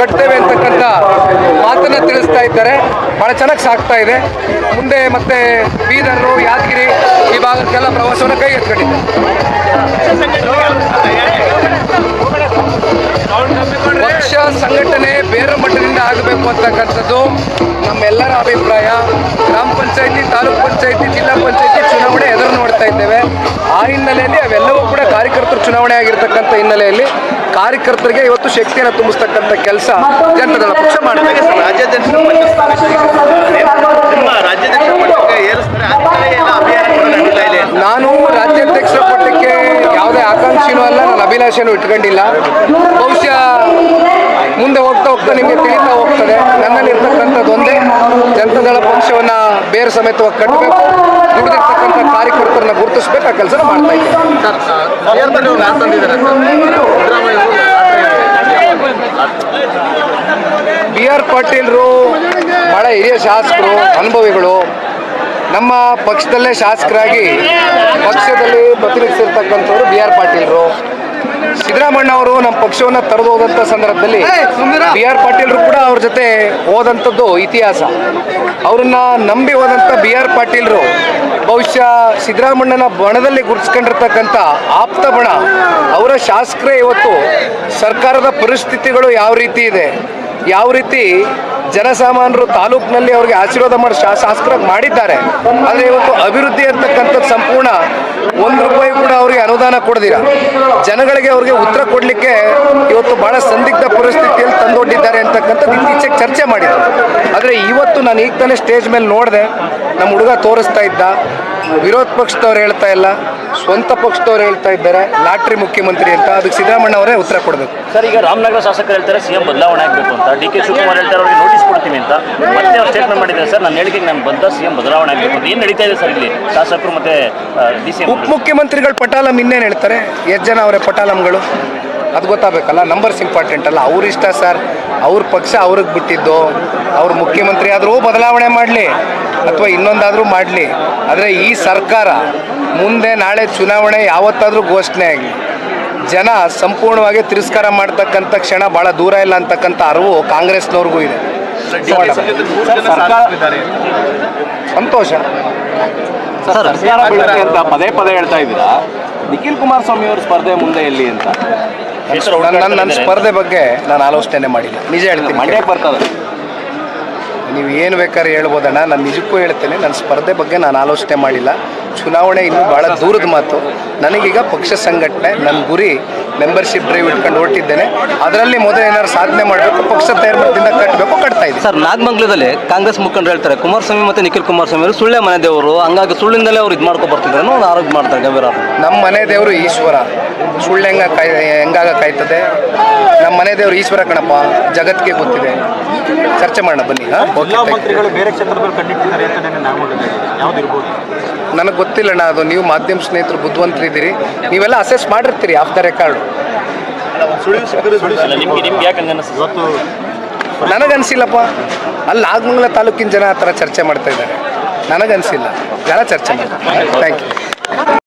ಕಟ್ತೇವೆ ಅಂತಕ್ಕಂಥ ಮಾತನ್ನು ತಿಳಿಸ್ತಾ ಇದ್ದಾರೆ. ಭಾಳ ಚೆನ್ನಾಗಿ ಸಾಕ್ತಾ ಇದೆ. ಮುಂದೆ ಮತ್ತೆ ಬೀದರು ಯಾದಗಿರಿ ಈ ಭಾಗಕ್ಕೆಲ್ಲ ಪ್ರವಾಸವನ್ನು ಕೈ ಎತ್ಕೊಂಡಿದ್ದಾರೆ. ಪಕ್ಷ ಸಂಘಟನೆ ಬೇರೆ ಮಟ್ಟದಿಂದ ಆಗಬೇಕು ಅಂತಕ್ಕಂಥದ್ದು ನಮ್ಮೆಲ್ಲರ ಅಭಿಪ್ರಾಯ. ಗ್ರಾಮ ಪಂಚಾಯಿತಿ, ತಾಲೂಕ್ ಪಂಚಾಯಿತಿ, ಜಿಲ್ಲಾ ಪಂಚಾಯಿತಿ ಚುನಾವಣೆ ಎದುರು ನೋಡ್ತಾ ಇದ್ದೇವೆ. ಆ ಹಿನ್ನೆಲೆಯಲ್ಲಿ ಅವೆಲ್ಲವೂ ಕೂಡ ಕಾರ್ಯಕರ್ತರು ಚುನಾವಣೆ ಆಗಿರ್ತಕ್ಕಂಥ ಹಿನ್ನೆಲೆಯಲ್ಲಿ ಕಾರ್ಯಕರ್ತರಿಗೆ ಇವತ್ತು ಶಕ್ತಿಯನ್ನು ತುಂಬಿಸ್ತಕ್ಕಂಥ ಕೆಲಸ ಜನತಾದಳ ಪಕ್ಷ ಮಾಡ್ತಾ ಇದೆ ರಾಜ್ಯಾಧ್ಯಕ್ಷ ನಿಮ್ಮ ರಾಜ್ಯಾಧ್ಯಕ್ಷ ಪಟ್ಟಕ್ಕೆ ಏರಿಸ್ತಾರೆ. ಎಲ್ಲ ಅಭಿಯಾನ ಕೂಡ ನಡೀತಾ ಇದೆ. ನಾನು ರಾಜ್ಯಾಧ್ಯಕ್ಷರ ಪಟ್ಟಕ್ಕೆ ಯಾವುದೇ ಆಕಾಂಕ್ಷೆನೂ ಅಲ್ಲ ನಾನು ಅಭಿಲಾಷೆನೂ ಇಟ್ಕೊಂಡಿಲ್ಲ. ಬಹುಶಃ ಮುಂದೆ ಹೋಗ್ತಾ ಹೋಗ್ತಾ ನಿಮಗೆ ತಿಳಿತಾ ಹೋಗ್ತದೆ. ನನ್ನಲ್ಲಿರ್ತಕ್ಕಂಥದ್ದು ಒಂದೇ ಜನತಾದಳ ಪಕ್ಷವನ್ನು ಬೇರೆ ಸಮೇತವಾಗಿ ಕಟ್ಟಬೇಕು. ದುಡಿದಿರ್ತಕ್ಕಂಥ ಕಾರ್ಯಕರ್ತರನ್ನ ಗುರುತಿಸ್ಬೇಕು. ಆ ಕೆಲಸ ಮಾಡ್ತಾ ಇದ್ದೀನಿ ಸರ್ ಸಿದ್ದರಾಮಯ್ಯ ಅವರು ಯಾರು ತಂದಿದ್ದಾರೆ ಸರ್ ಸಿದ್ದರಾಮಯ್ಯ ಅವರು ಬಿ ಆರ್ ಪಾಟೀಲ್ರು, ಬಹಳ ಹಿರಿಯ ಶಾಸಕರು, ಅನುಭವಿಗಳು, ನಮ್ಮ ಪಕ್ಷದಲ್ಲೇ ಶಾಸಕರಾಗಿ ಪಕ್ಷದಲ್ಲಿ ಪ್ರತಿನಿಧಿಸಿರ್ತಕ್ಕಂಥವ್ರು ಬಿ ಆರ್ ಪಾಟೀಲ್ರು. ಸಿದ್ದರಾಮಣ್ಣ ಅವರು ನಮ್ಮ ಪಕ್ಷವನ್ನು ತರದು ಹೋದಂಥ ಸಂದರ್ಭದಲ್ಲಿ ಬಿ ಆರ್ ಪಾಟೀಲ್ರು ಕೂಡ ಅವ್ರ ಜೊತೆ ಹೋದಂಥದ್ದು ಇತಿಹಾಸ. ಅವ್ರನ್ನ ನಂಬಿ ಹೋದಂಥ ಬಿ ಆರ್ ಪಾಟೀಲ್ರು ಬಹುಶಃ ಸಿದ್ದರಾಮಣ್ಣನ ಬಣದಲ್ಲಿ ಗುರುತಿಸ್ಕೊಂಡಿರ್ತಕ್ಕಂಥ ಆಪ್ತ ಬಣ, ಅವರ ಶಾಸಕರೇ ಇವತ್ತು ಸರ್ಕಾರದ ಪರಿಸ್ಥಿತಿಗಳು ಯಾವ ರೀತಿ ಇದೆ, ಯಾವ ರೀತಿ ಜನಸಾಮಾನ್ಯರು ತಾಲೂಕಿನಲ್ಲಿ ಅವರಿಗೆ ಆಶೀರ್ವಾದ ಮಾಡಿ, ಶಾ ಮಾಡಿದ್ದಾರೆ, ಆದರೆ ಇವತ್ತು ಅಭಿವೃದ್ಧಿ ಅಂತಕ್ಕಂಥದ್ದು ಸಂಪೂರ್ಣ ಒಂದು ರೂಪಾಯಿ ಕೂಡ ಅವರಿಗೆ ಅನುದಾನ ಕೊಡದಿರ ಜನಗಳಿಗೆ ಅವರಿಗೆ ಉತ್ತರ ಕೊಡಲಿಕ್ಕೆ ಇವತ್ತು ಭಾಳ ಸಂದಿಗ್ಧ ಪರಿಸ್ಥಿತಿಯಲ್ಲಿ ತಂದೊಡ್ಡಿದ್ದಾರೆ ಅಂತಕ್ಕಂಥದ್ದು ಇತ್ತೀಚೆಗೆ ಚರ್ಚೆ ಮಾಡಿದ್ರು. ಆದರೆ ಇವತ್ತು ನಾನು ಈಗ ತಾನೇ ಸ್ಟೇಜ್ ಮೇಲೆ ನೋಡಿದೆ ನಮ್ಮ ಹುಡುಗ ತೋರಿಸ್ತಾ ಇದ್ದ. ವಿರೋಧ ಪಕ್ಷದವ್ರು ಹೇಳ್ತಾ ಇಲ್ಲ ಸ್ವಂತ ಪಕ್ಷದವ್ರು ಹೇಳ್ತಾ ಇದ್ದಾರೆ ಲಾಟ್ರಿ ಮುಖ್ಯಮಂತ್ರಿ ಅಂತ. ಅದಕ್ಕೆ ಸಿದ್ದರಾಮಣ್ಣ ಅವರೇ ಉತ್ತರ ಕೊಡಬೇಕು. ಸರ್ ಈಗ ರಾಮನಗರ ಶಾಸಕರು ಹೇಳ್ತಾರೆ ಸಿಎಂ ಬದಲಾವಣೆ ಆಗಬೇಕು ಅಂತ. ಡಿ ಕೆ ಶಿವಕುಮಾರ್ ಹೇಳ್ತಾರೆ ಅವ್ರಿಗೆ ನೋಟಿಸ್ ಕೊಡ್ತೀನಿ ಅಂತ. ಮತ್ತೆ ಅವ್ರು ಸ್ಟೇಟ್ಮೆಂಟ್ ಮಾಡಿದ್ದಾರೆ ಸರ್ ನಾನು ಹೇಳಿಕೆಗೆ ನಾನು ಬಂದ ಸಿಎಂ ಬದಲಾವಣೆ ಆಗಬೇಕು ಅಂತ. ಏನು ನಡೀತಾ ಇದೆ ಸರ್ ಇಲ್ಲಿ? ಶಾಸಕರು ಮತ್ತೆ ಡಿ ಸಿ ಉಪಮುಖ್ಯಮಂತ್ರಿಗಳು ಪಟಾಲಂ ಇನ್ನೇನು ಹೇಳ್ತಾರೆ? ಎಷ್ಟು ಜನ ಅವರೇ ಪಟಾಲಂಗಳು? ಅದು ಗೊತ್ತಾಗಬೇಕಲ್ಲ? ನಂಬರ್ಸ್ ಇಂಪಾರ್ಟೆಂಟ್ ಅಲ್ಲ. ಅವ್ರ ಇಷ್ಟ ಸರ್ ಅವ್ರ ಪಕ್ಷ ಅವ್ರಿಗೆ ಬಿಟ್ಟಿದ್ದು. ಅವ್ರ ಮುಖ್ಯಮಂತ್ರಿ ಆದರೂ ಬದಲಾವಣೆ ಮಾಡಲಿ ಅಥವಾ ಇನ್ನೊಂದಾದರೂ ಮಾಡಲಿ. ಆದರೆ ಈ ಸರ್ಕಾರ ಮುಂದೆ ನಾಳೆ ಚುನಾವಣೆ ಯಾವತ್ತಾದರೂ ಘೋಷಣೆ ಆಗಲಿ. ಜನ ಸಂಪೂರ್ಣವಾಗಿ ತಿರಸ್ಕಾರ ಮಾಡ್ತಕ್ಕಂಥ ಕ್ಷಣ ಭಾಳ ದೂರ ಇಲ್ಲ ಅಂತಕ್ಕಂಥ ಅರಿವು ಕಾಂಗ್ರೆಸ್ನವ್ರಿಗೂ ಇದೆ. ಸಂತೋಷ. ಸರ್ ಸರ್ಕಾರ ಅಂತ ಪದೇ ಪದೇ ಹೇಳ್ತಾ ಇದ್ದೀರಾ? ನಿಖಿಲ್ ಕುಮಾರಸ್ವಾಮಿ ಅವರು ಸ್ಪರ್ಧೆ ಮುಂದೆ ಎಲ್ಲಿ ಅಂತ? ನನ್ನ ನನ್ನ ಸ್ಪರ್ಧೆ ಬಗ್ಗೆ ನಾನು ಆಲೋಚನೆ ಮಾಡಿಲ್ಲ. ನಿಜ ಹೇಳ್ತೀನಿ ಮಂಡ್ಯಕ್ಕೆ ಬರ್ತದೆ. ನೀವು ಏನು ಬೇಕಾದ್ರೆ ಹೇಳ್ಬೋದಣ್ಣ. ನಾನು ನಿಜಕ್ಕೂ ಹೇಳ್ತೇನೆ ನನ್ನ ಸ್ಪರ್ಧೆ ಬಗ್ಗೆ ನಾನು ಆಲೋಚನೆ ಮಾಡಿಲ್ಲ. ಚುನಾವಣೆ ಇನ್ನೂ ಭಾಳ ದೂರದ ಮಾತು. ನನಗೀಗ ಪಕ್ಷ ಸಂಘಟನೆ ನನ್ನ ಗುರಿ ಮೆಂಬರ್ಶಿಪ್ ಡ್ರೈವ್ ಇಟ್ಕೊಂಡು ಹೊರಟಿದ್ದೇನೆ. ಅದರಲ್ಲಿ ಮೊದಲು ಏನಾದ್ರು ಸಾಧನೆ ಮಾಡಬೇಕು ಪಕ್ಷ ತಯಾರದಿಂದ ಕಟ್ಟಬೇಕು ಕಟ್ತಾ ಇದೆ ಸರ್ ನಾಗಮಂಗ್ಲದಲ್ಲಿ ಕಾಂಗ್ರೆಸ್ ಮುಖಂಡರು ಹೇಳ್ತಾರೆ ಕುಮಾರಸ್ವಾಮಿ ಮತ್ತು ನಿಖಿಲ್ ಕುಮಾರಸ್ವಾಮಿ ಅವರು ಸುಳ್ಳೆ ಮನೆ ದೇವರು ಹಂಗಾಗಿ ಸುಳ್ಳಿಂದಲೇ ಅವ್ರು ಇದು ಮಾಡ್ಕೊ ಬರ್ತಿದ್ದಾರೆ ಆರೋಗ್ಯ ಮಾಡ್ತಾರೆ ಗಂಭೀರ ನಮ್ಮ ಮನೆ ದೇವರು ಈಶ್ವರ. ಸುಳ್ಳು ಹೆಂಗ ಕಾಯ್ ಹೆಂಗಾಗ ಕಾಯ್ತದೆ? ನಮ್ಮ ಮನೆ ದೇವರು ಈಶ್ವರ ಕಣಪ್ಪ ಜಗತ್ತಿಗೆ ಗೊತ್ತಿದೆ. ಚರ್ಚೆ ಮಾಡೋಣ ಬನ್ನಿ ಹಾಂ? ಜಿಲ್ಲಾ ಮಂತ್ರಿಗಳು ಬೇರೆ ಕ್ಷೇತ್ರದಲ್ಲಿ ಕಣ್ಣಿಟ್ಟಿದ್ದಾರೆ ಅಂತ ನನಗೆ ನಾವು ಯಾವ್ದಿರ್ಬೋದು ನನಗೆ ಗೊತ್ತಿಲ್ಲಣ್ಣ ಅದು ನೀವು ಮಾಧ್ಯಮ ಸ್ನೇಹಿತರು ಬುದ್ಧಿವಂತರಿದ್ದೀರಿ ನೀವೆಲ್ಲ ಅಸೆಸ್ ಮಾಡಿರ್ತೀರಿ ಆಫ್ ದ ರೆಕಾರ್ಡ್ ನನಗನ್ಸಿಲ್ಲಪ್ಪ. ಅಲ್ಲಿ ಆಗಮಂಗಲ ತಾಲೂಕಿನ ಜನ ಆ ಥರ ಚರ್ಚೆ ಮಾಡ್ತಾ ಇದ್ದಾರೆ. ನನಗನ್ಸಿಲ್ಲ. ಜನ ಚರ್ಚೆ ಮಾಡ್ತಾರೆ ಥ್ಯಾಂಕ್ ಯು